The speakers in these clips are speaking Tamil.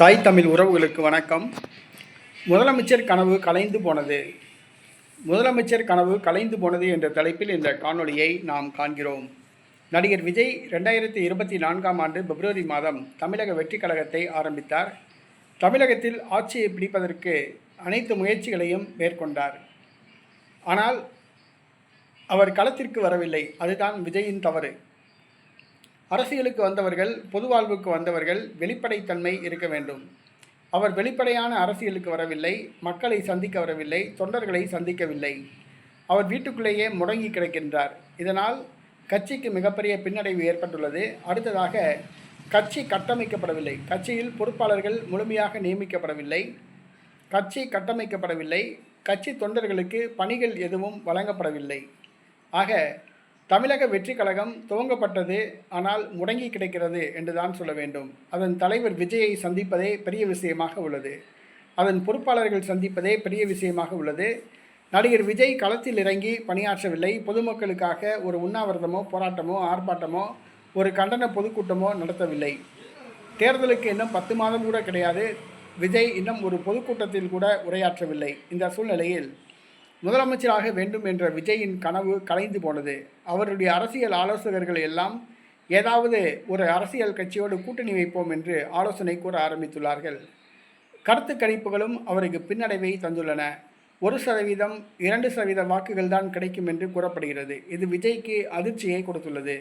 தாய் தமிழ் உறவுகளுக்கு வணக்கம். முதலமைச்சர் கனவு கலைந்து போனது. முதலமைச்சர் கனவு கலைந்து போனது என்ற தலைப்பில் இந்த காணொளியை நாம் காண்கிறோம். நடிகர் விஜய் ரெண்டாயிரத்தி இருபத்தி நான்காம் ஆண்டு பிப்ரவரி மாதம் தமிழக வெற்றி கழகத்தை ஆரம்பித்தார். தமிழகத்தில் ஆட்சியை பிடிப்பதற்கு அனைத்து முயற்சிகளையும் மேற்கொண்டார். ஆனால் அவர் களத்திற்கு வரவில்லை. அதுதான் விஜயின் தவறு. அரசியலுக்கு வந்தவர்கள் பொது வாழ்வுக்கு வந்தவர்கள் வெளிப்படைத்தன்மை இருக்க வேண்டும். அவர் வெளிப்படையான அரசியலுக்கு வரவில்லை மக்களை சந்திக்க வரவில்லை தொண்டர்களை சந்திக்கவில்லை. அவர் வீட்டுக்குள்ளேயே முடங்கி கிடக்கின்றார். இதனால் கட்சிக்கு மிகப்பெரிய பின்னடைவு ஏற்பட்டுள்ளது. அடுத்ததாக கட்சி கட்டமைக்கப்படவில்லை. கட்சியில் பொறுப்பாளர்கள் முழுமையாக நியமிக்கப்படவில்லை. கட்சி கட்டமைக்கப்படவில்லை. கட்சி தொண்டர்களுக்கு பணிகள் எதுவும் வழங்கப்படவில்லை. ஆக தமிழக வெற்றி கழகம் துவங்கப்பட்டது ஆனால் முடங்கி கிடக்கிறது என்றுதான் சொல்ல வேண்டும். அதன் தலைவர் விஜயை சந்திப்பதே பெரிய விஷயமாக உள்ளது. அதன் பொறுப்பாளர்கள் சந்திப்பதே பெரிய விஷயமாக உள்ளது. நடிகர் விஜய் களத்தில் இறங்கி பணியாற்றவில்லை. பொதுமக்களுக்காக ஒரு உண்ணாவிரதமோ போராட்டமோ ஆர்ப்பாட்டமோ ஒரு கண்டன பொதுக்கூட்டமோ நடத்தவில்லை. தேர்தலுக்கு இன்னும் பத்து மாதம் கூட கிடையாது. விஜய் இன்னும் ஒரு பொதுக்கூட்டத்தில் கூட உரையாற்றவில்லை. இந்த சூழ்நிலையில் முதலமைச்சராக வேண்டும் என்ற விஜயின் கனவு கலைந்து போனது. அவருடைய அரசியல் ஆலோசகர்கள் எல்லாம் ஏதாவது ஒரு அரசியல் கட்சியோடு கூட்டணி வைப்போம் என்று ஆலோசனை கூற ஆரம்பித்துள்ளார்கள். கருத்து கணிப்புகளும் அவருக்கு பின்னடைவை தந்துள்ளன. ஒரு சதவீதம் இரண்டு சதவீத வாக்குகள் தான் கிடைக்கும் என்று கூறப்படுகிறது. இது விஜய்க்கு அதிர்ச்சியை கொடுத்துள்ளது.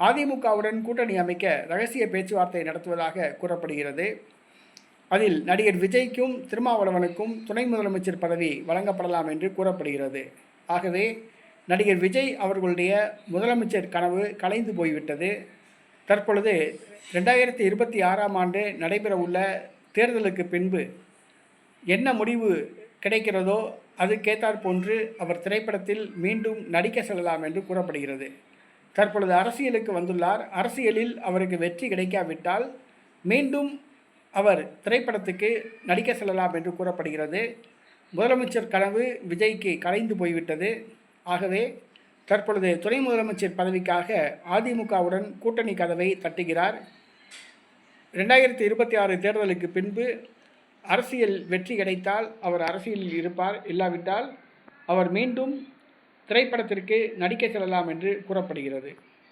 அதிமுகவுடன் கூட்டணி அமைக்க ரகசிய பேச்சுவார்த்தை நடத்துவதாக கூறப்படுகிறது. அதில் நடிகர் விஜய்க்கும் திருமாவளவனுக்கும் துணை முதலமைச்சர் பதவி வழங்கப்படலாம் என்று கூறப்படுகிறது. ஆகவே நடிகர் விஜய் அவர்களுடைய முதலமைச்சர் கனவு கலைந்து போய்விட்டது. தற்பொழுது ரெண்டாயிரத்தி இருபத்தி ஆறாம் ஆண்டு நடைபெறவுள்ள தேர்தலுக்கு பின்பு என்ன முடிவு கிடைக்கிறதோ அதுக்கேற்றாற் போன்று அவர் திரைப்படத்தில் மீண்டும் நடிக்க செல்லலாம் என்று கூறப்படுகிறது. தற்பொழுது அரசியலுக்கு வந்துள்ளார். அரசியலில் அவருக்கு வெற்றி கிடைக்காவிட்டால் மீண்டும் அவர் திரைப்படத்துக்கு நடிக்க செல்லலாம் என்று கூறப்படுகிறது. முதலமைச்சர் கனவு விஜய்க்கு கலைந்து போய்விட்டது. ஆகவே தற்பொழுது துணை முதலமைச்சர் பதவிக்காக அதிமுகவுடன் கூட்டணி கதவை தட்டுகிறார். ரெண்டாயிரத்தி இருபத்தி ஆறு தேர்தலுக்கு பின்பு அரசியல் வெற்றி கிடைத்தால் அவர் அரசியலில் இருப்பார் இல்லாவிட்டால் அவர் மீண்டும் திரைப்படத்திற்கு நடிக்க செல்லலாம் என்று கூறப்படுகிறது.